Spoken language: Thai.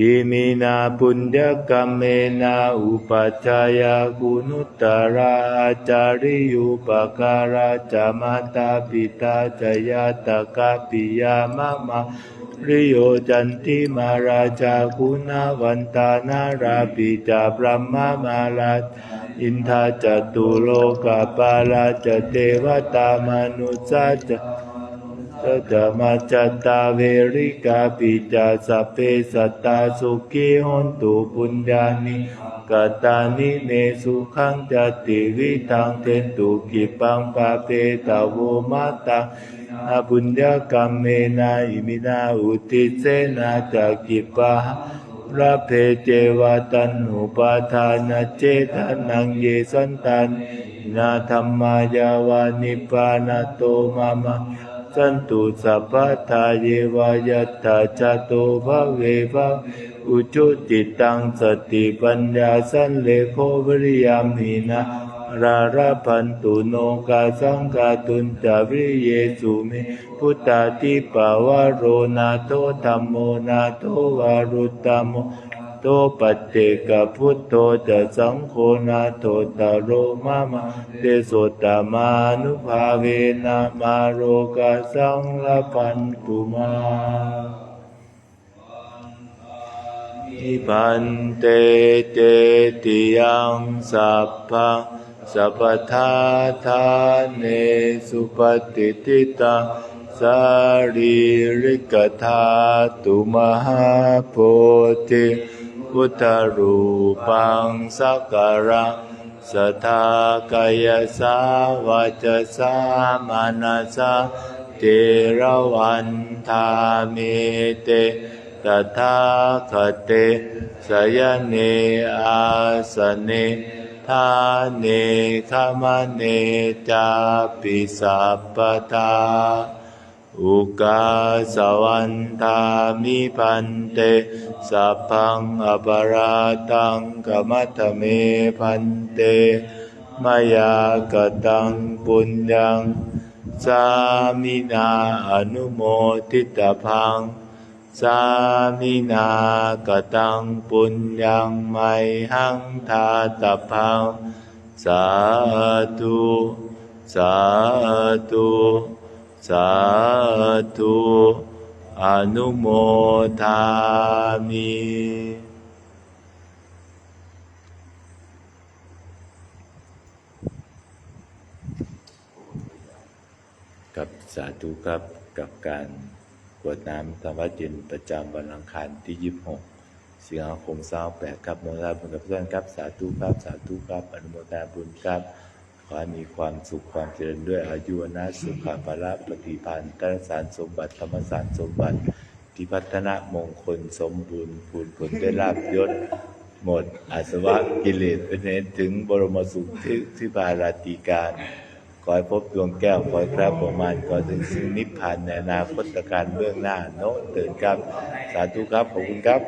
อิมินาปุญญกรรมเมนาอุปัชฌายาคุณุตตราอาจาริยุปการาจามาตาปิตาจยาตกาปิยามะมาริโยจันติมาราชาคุณาวันตานาราปิจาพระมมาราอินทาจตุโลกาปาราจเทวตามนุสสาจ จมาจัตตาเวริกาปิจาสัพเพสัตตาสุขีหนตุปุญญานิกตานิเนสุขังจติวิทังเทตุกิปังปาเปตาโวมาตังอาปุญญากรรมเมนาอิมินาอุติเสนาจักกิปะพระเพเจวตันหุปาทานเจตานังเยสันตันนาธรรมายาวานิปานาโตมามา สันตุสัพพะทาเยวายตตาจโตภะเวภะอุจุติตังสติปัญญาสันเลโควริยามีนะราราพันตุโนกาสังกาตุนจาวิเยสุเมพุทธาติปาวโรนาโตธรรมโมนาโตวารุตตมโม ตปัจเจกพุทโธจะสังโฆนาโตตโรมามาเตโสตมานุภาเวนะมาโรกาสังละพันตุมาอิปันเตเตติยังสัพพังสัพพทาทานเนสุปฏิทิตังสารีริกธาตุมหาโพธิ พุทธรูปังสักการะสทากายสาวาจสามานาสาเทระวันทามิเตตถาคเตสยเนอาสเนทาเนขมเนจาปิสัพปทา อุกาสวันตามิพันเตสัพพังอปราตังกมัตเมพันเตมายากตังปุญญังสามินาอนุโมทิตาพังสามินากตังปุญญังไมหังทาตาพังสาธุสาธุ สาธุอนุโมทามิกับสาธุครับกับการกวดน้ำธรรมวัดเย็นประจำวันอังคารที่ 26 สิงหาคม28ครับโมทนาบุญกับเพื่อนครับ สาธุครับ สาธุครับ อนุโมทนาบุญครับ ขอให้มีความสุขความเจริญด้วยอายุนะสุขภาละปฏิพันธ์ตรสารสมบัติธรรมสารสมบัติที่พัฒนามงคลสมบูรณ์ผลผลได้ลาบยศหมดอาสวะกิเลสเป็นเหตุถึงบรมสุขที่ที่บาราติการขอให้พบดวงแก้วขอให้ครับประมาณก่อนถึงซึ่งนิพพานในอนาคตการเบื้องหน้าโน้ตเดินครับ สาธุครับ ขอบคุณครับ